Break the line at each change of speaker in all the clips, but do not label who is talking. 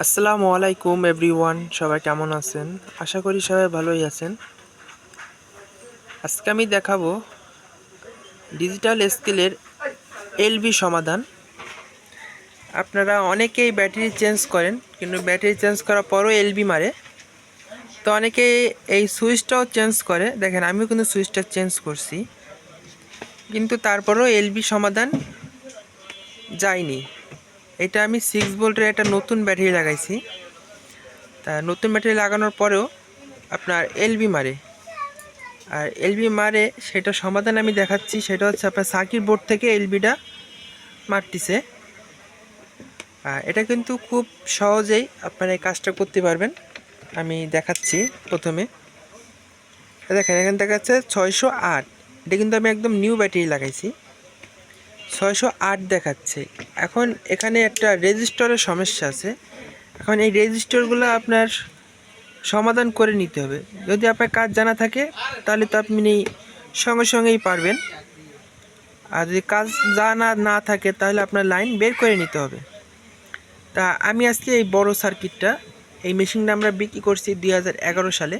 আসসালামু আলাইকুম এভরিওয়ান সবাই কেমন আছেন? আশা করি সবাই ভালোই আছেন। আজকে আমি দেখাবো ডিজিটাল স্কেলের এলবি সমাধান। আপনারা অনেকেই ব্যাটারি চেঞ্জ করেন, কিন্তু ব্যাটারি চেঞ্জ করার পরও এলবি মারে। তো অনেকেই এই সুইচটাও চেঞ্জ করে। দেখেন, আমিও কিন্তু সুইচটা চেঞ্জ করছি। কিন্তু তারপরেও এলবি সমাধান যায়নি। এটা আমি সিক্স ভোল্টের একটা নতুন ব্যাটারি লাগাইছি। তা নতুন ব্যাটারি লাগানোর পরেও আপনার এলবি মারে। আর এলবি মারে, সেটা সমাধান আমি দেখাচ্ছি, সেটা হচ্ছে আপনার সার্কিট বোর্ড থেকে এলবিটা মারতিছে। আর এটা কিন্তু খুব সহজেই আপনারা এই কাজটা করতে পারবেন। আমি দেখাচ্ছি প্রথমে। দেখেন, এখানে দেখাচ্ছে ছয়শো আট। এটা কিন্তু আমি একদম নিউ ব্যাটারি লাগাইছি। ছয়শো আট দেখাচ্ছে। এখন এখানে একটা রেজিস্টরের সমস্যা আছে। এখন এই রেজিস্টরগুলো আপনার সমাধান করে নিতে হবে। যদি আপনার কাজ জানা থাকে, তাহলে তো আপনি সঙ্গে সঙ্গেই পারবেন। আর যদি কাজ জানা না থাকে, তাহলে আপনার লাইন বের করে নিতে হবে। তা আমি আজকে এই বড় সার্কিটটা, এই মেশিনটা আমরা বিক্রি করছি দুই হাজার এগারো সালে।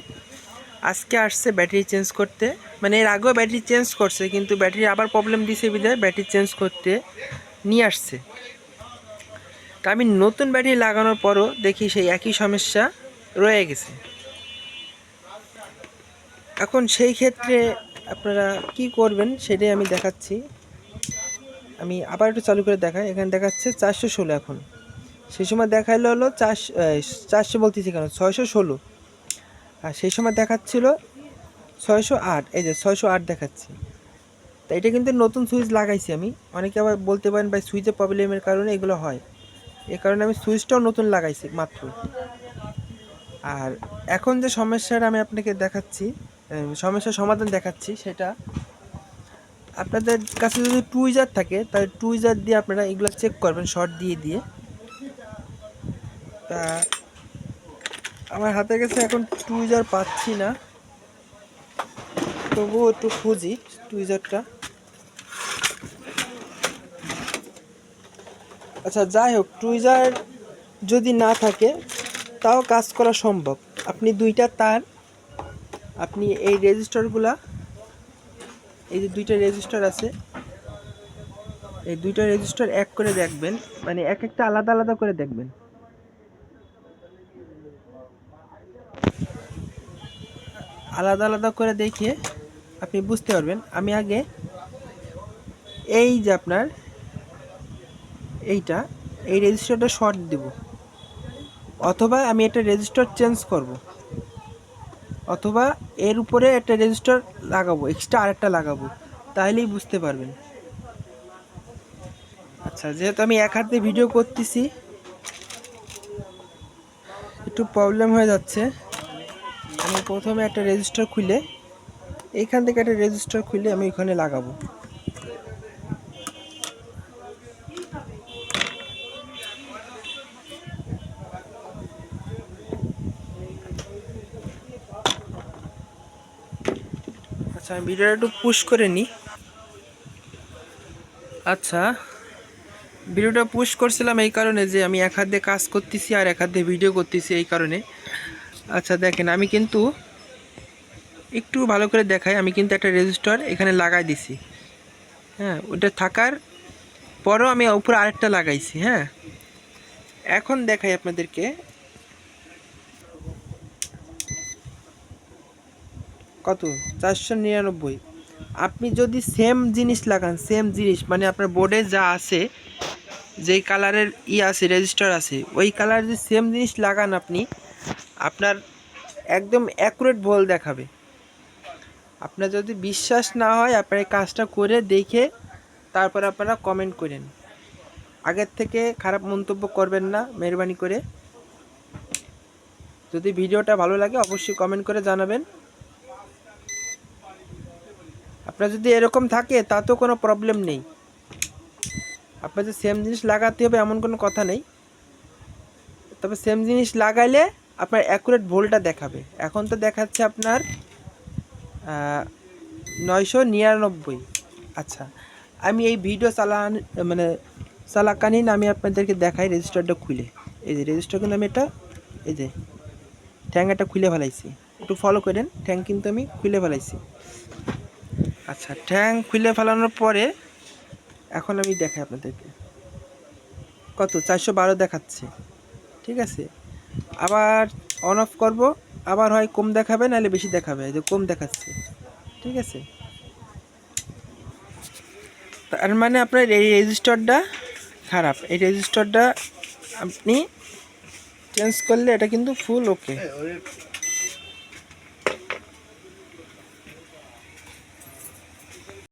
আজকে আসছে ব্যাটারি চেঞ্জ করতে। মানে এর আগেও ব্যাটারি চেঞ্জ করছে, কিন্তু ব্যাটারি আবার প্রবলেম দিছে বিধায় ব্যাটারি চেঞ্জ করতে নিয়ে আসছে। তা আমি নতুন ব্যাটারি লাগানোর পরও দেখি সেই একই সমস্যা রয়ে গেছে। এখন সেই ক্ষেত্রে আপনারা কি করবেন সেটাই আমি দেখাচ্ছি। আমি আবার একটু চালু করে দেখাই। এখানে দেখাচ্ছে চারশো ষোলো এখন। সেই সময় দেখাইলো হলো চারশো চারশো বলতেছি কেন? ছয়শো ষোলো। আর সেই সময় দেখাচ্ছিল ছয়শো আট, এই যে ছয়শো আট দেখাচ্ছি। তা এটা কিন্তু নতুন সুইচ লাগাইছি আমি। অনেকে আবার বলতে পারেন, ভাই সুইচের প্রবলেমের কারণে এগুলো হয়। এ কারণে আমি সুইচটাও নতুন লাগাইছি মাত্র। আর এখন যে সমস্যাটা আমি আপনাকে দেখাচ্ছি সমস্যার সমাধান দেখাচ্ছি সেটা, আপনাদের কাছে যদি টুইজার থাকে, তাহলে টুইজার দিয়ে আপনারা এগুলো চেক করবেন শর্ট দিয়ে দিয়ে। তা আমার হাতে কাছে এখন টুইজার পাচ্ছি না। তবুও একটু খুঁজি টুইজারটা আচ্ছা যাই হোক টুইজার যদি না থাকে, তাও কাজ করা সম্ভব। আপনি দুইটা তার, আপনি এই রেজিস্টারগুলা, এই যে দুইটা রেজিস্টার আছে, এই দুইটা রেজিস্টার এক করে দেখবেন মানে এক একটা আলাদা আলাদা করে দেখবেন। আলাদা আলাদা করে দেখে আপনি বুঝতে পারবেন। আমি আগে এই যে আপনার এইটা, এই রেজিস্টারটা শর্ট দেব। অথবা আমি একটা রেজিস্টার চেঞ্জ করব। অথবা এর উপরে একটা রেজিস্টার লাগাবো এক্সট্রা আরেকটা লাগাবো তাহলেই বুঝতে পারবেন। আচ্ছা যেহেতু আমি এক হাতে ভিডিও করতেছি, একটু প্রবলেম হয়ে যাচ্ছে। প্রথমে একটা রেজিস্টার খুলে, এইখান থেকে একটা রেজিস্টার খুলে আমি ওখানে লাগাবো। আচ্ছা আমি ভিডিওটা একটু পুশ করে নিই। আচ্ছা ভিডিওটা পুশ করছিলাম এই কারণে যে আমি এক হাত কাজ করতেছি আর এক হাত ভিডিও করতেছি এই কারণে। আচ্ছা দেখেন, আমি কিন্তু একটু ভালো করে দেখাই। আমি কিন্তু একটা রেজিস্টার এখানে লাগাই দিছি। হ্যাঁ ওটা থাকার পরেও আমি উপরে আরেকটা লাগাইছি হ্যাঁ। এখন দেখাই আপনাদেরকে। কত? চারশো নিরানব্বই। আপনি যদি সেম জিনিস লাগান সেম জিনিস মানে আপনার বোর্ডে যা আছে, যেই কালারের ই আছে রেজিস্টার আছে, ওই কালার যদি সেম জিনিস লাগান আপনি আপনার একদম অ্যাকুরেট ভোল দেখাবে। আপনার যদি বিশ্বাস না হয়, আপনার এই কাজটা করে দেখে তারপর আপনারা কমেন্ট করেন। আগের থেকে খারাপ মন্তব্য করবেন না, মেহরবানি করে। যদি ভিডিওটা ভালো লাগে, অবশ্যই কমেন্ট করে জানাবেন। আপনার যদি এরকম থাকে, তাতেও কোনো প্রবলেম নেই। আপনার যে সেম জিনিস লাগাতে হবে, এমন কোনো কথা নেই। তবে সেম জিনিস লাগাইলে আপনার অ্যাকুরেট ভোলটা দেখাবে। এখন তো দেখাচ্ছে আপনার নয়শো নিরানব্বই। আচ্ছা আমি এই ভিডিও চালান মানে চালাকালীন আমি আপনাদেরকে দেখাই রেজিস্টারটা খুলে। এই যে রেজিস্টার কিন্তু আমি এটা, এই যে ট্যাং একটা খুলে ফেলাইছি। একটু ফলো করেন ট্যাং কিন্তু আমি খুলে ফেলাইছি। আচ্ছা ট্যাং খুলে ফেলানোর পরে এখন আমি দেখাই আপনাদেরকে। কত? চারশো বারো দেখাচ্ছে। ঠিক আছে? আবার অন অফ করব, আবার হয় কম দেখাবে, নাহলে বেশি দেখাবে যে কম দেখাচ্ছে। ঠিক আছে? তার মানে আপনার এই রেজিস্টারটা খারাপ। এই রেজিস্টারটা আপনি চেঞ্জ করলে এটা কিন্তু ফুল ওকে